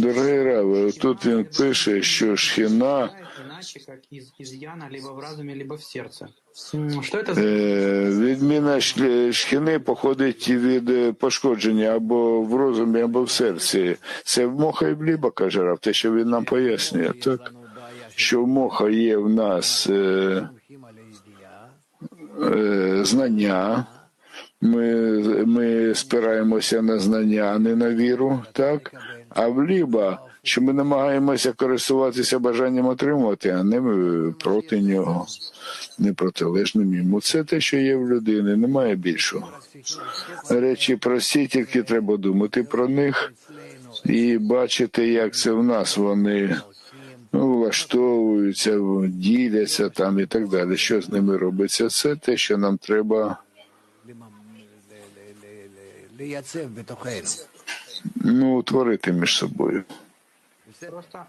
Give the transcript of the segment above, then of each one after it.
Дорогий Раве, тут він пише, що шхіна Відміна шхіни походить від е, пошкодження або в розумі, або в серці. Це в моха і в ліба, каже Рав, те, що він нам пояснює, так? Що в моха є в нас е, е, знання, ми ми спираємося на знання, а не на віру, так? А вліба, що ми намагаємося користуватися бажанням отримувати, а не е, проти нього, не протилежним йому. Це те, що є в людини, немає більшого. Речі прості, тільки треба думати про них і бачити, як це в нас вони ну, влаштовуються, діляться там і так далі. Що з ними робиться? Це те, що нам треба. ну, утворити між собою. просто...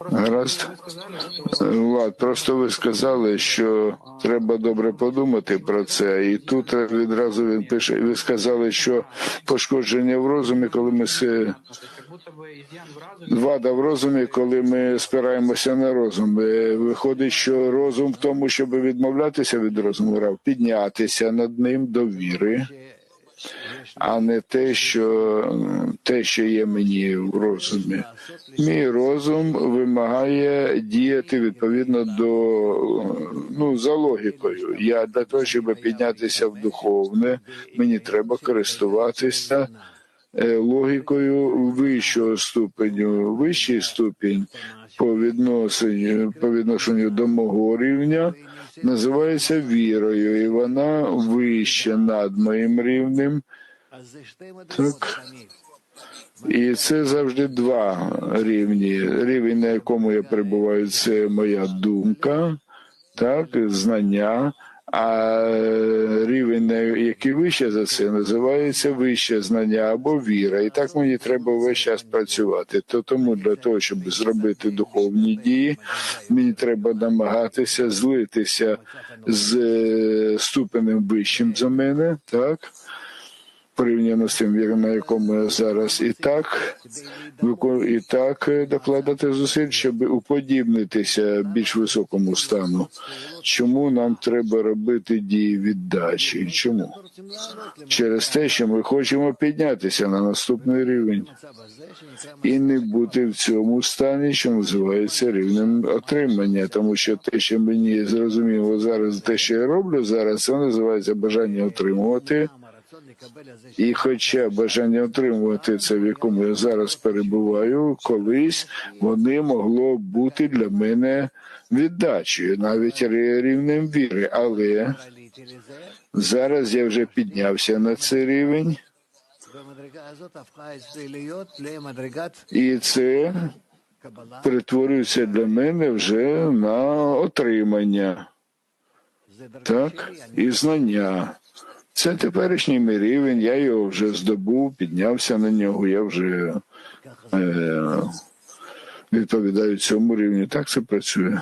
Гаразд. Вы сказали, что Влад, просто ви сказали, що треба добре подумати про це, і тут відразу він пише. Ви сказали, що пошкодження в розумі, коли ми с- то есть как будто бы изъян в разуме, вада в розумі, коли ми спираємося на розум. Е, Виходить, що розум в тому, щоб відмовлятися від розуму, Рав, піднятися над ним до віри, а не те, що те, що є мені в розумі. Мій розум вимагає діяти відповідно до ну за логікою. Я для того, щоб піднятися в духовне, мені треба користуватися е, логікою вищого ступеню. Вищий ступінь по відношенню, по відношенню до мого рівня називається вірою, і вона вища над моїм рівнем. Так. І це завжди два рівні. Рівень, на якому я перебуваю, це моя думка, так, знання. А рівень, який вище за це, називається вище знання або віра. І так мені треба весь час працювати. То тому для того, щоб зробити духовні дії, мені треба намагатися злитися з е, ступенем вищим за мене, так порівняно з тим, як на якому я зараз і так і так е, докладати зусиль, щоб уподібнитися більш високому стану. Чому нам треба робити дії віддачі? Чому через те, що ми хочемо піднятися на наступний рівень і не бути в цьому стані, що називається рівнем отримання, тому що те, що мені зрозуміло зараз, те, що я роблю зараз, це називається бажання отримувати. І, хоча бажання отримувати це, в якому я зараз перебуваю, колись вони могло бути для мене віддачею, навіть рівнем віри. Але зараз я вже піднявся на цей рівень. І це перетворюється для мене вже на отримання, так і знання. Це теперішній мій рівень, я його вже здобув, піднявся на нього, я вже е, відповідаю цьому рівню. Так це працює.